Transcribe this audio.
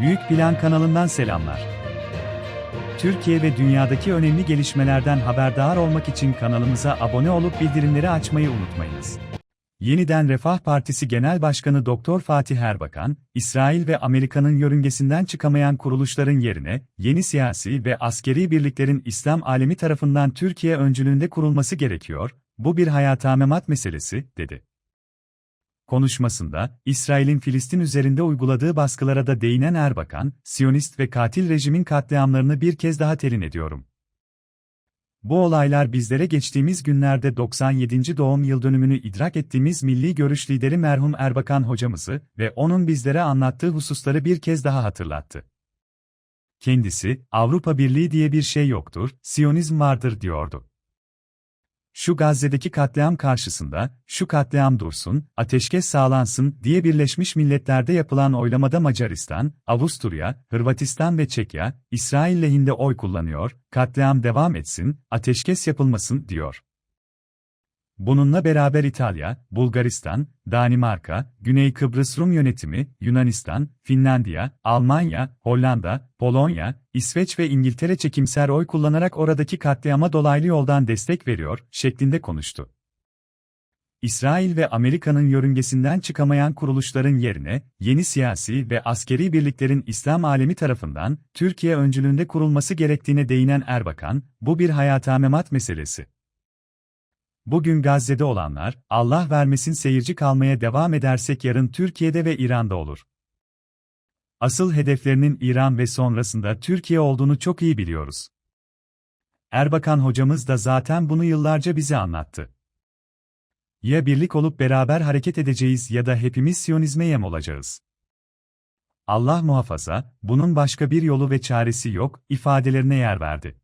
Büyük Plan kanalından selamlar. Türkiye ve dünyadaki önemli gelişmelerden haberdar olmak için kanalımıza abone olup bildirimleri açmayı unutmayınız. Yeniden Refah Partisi Genel Başkanı Doktor Fatih Erbakan, İsrail ve Amerika'nın yörüngesinden çıkamayan kuruluşların yerine, yeni siyasi ve askeri birliklerin İslam alemi tarafından Türkiye öncülüğünde kurulması gerekiyor, bu bir hayata memat meselesi, dedi. Konuşmasında, İsrail'in Filistin üzerinde uyguladığı baskılara da değinen Erbakan, Siyonist ve katil rejimin katliamlarını bir kez daha telin ediyorum. Bu olaylar bizlere geçtiğimiz günlerde 97. doğum yıl dönümünü idrak ettiğimiz milli görüş lideri merhum Erbakan hocamızı ve onun bizlere anlattığı hususları bir kez daha hatırlattı. Kendisi, Avrupa Birliği diye bir şey yoktur, Siyonizm vardır diyordu. Şu Gazze'deki katliam karşısında, şu katliam dursun, ateşkes sağlansın diye Birleşmiş Milletler'de yapılan oylamada Macaristan, Avusturya, Hırvatistan ve Çekya, İsrail lehinde oy kullanıyor, katliam devam etsin, ateşkes yapılmasın diyor. Bununla beraber İtalya, Bulgaristan, Danimarka, Güney Kıbrıs Rum yönetimi, Yunanistan, Finlandiya, Almanya, Hollanda, Polonya, İsveç ve İngiltere çekimser oy kullanarak oradaki katliama dolaylı yoldan destek veriyor, şeklinde konuştu. İsrail ve Amerika'nın yörüngesinden çıkamayan kuruluşların yerine, yeni siyasi ve askeri birliklerin İslam alemi tarafından, Türkiye öncülüğünde kurulması gerektiğine değinen Erbakan, bu bir hayata memat meselesi. Bugün Gazze'de olanlar, Allah vermesin seyirci kalmaya devam edersek yarın Türkiye'de ve İran'da olur. Asıl hedeflerinin İran ve sonrasında Türkiye olduğunu çok iyi biliyoruz. Erbakan hocamız da zaten bunu yıllarca bize anlattı. Ya birlik olup beraber hareket edeceğiz ya da hepimiz Siyonizme yem olacağız. Allah muhafaza, bunun başka bir yolu ve çaresi yok, ifadelerine yer verdi.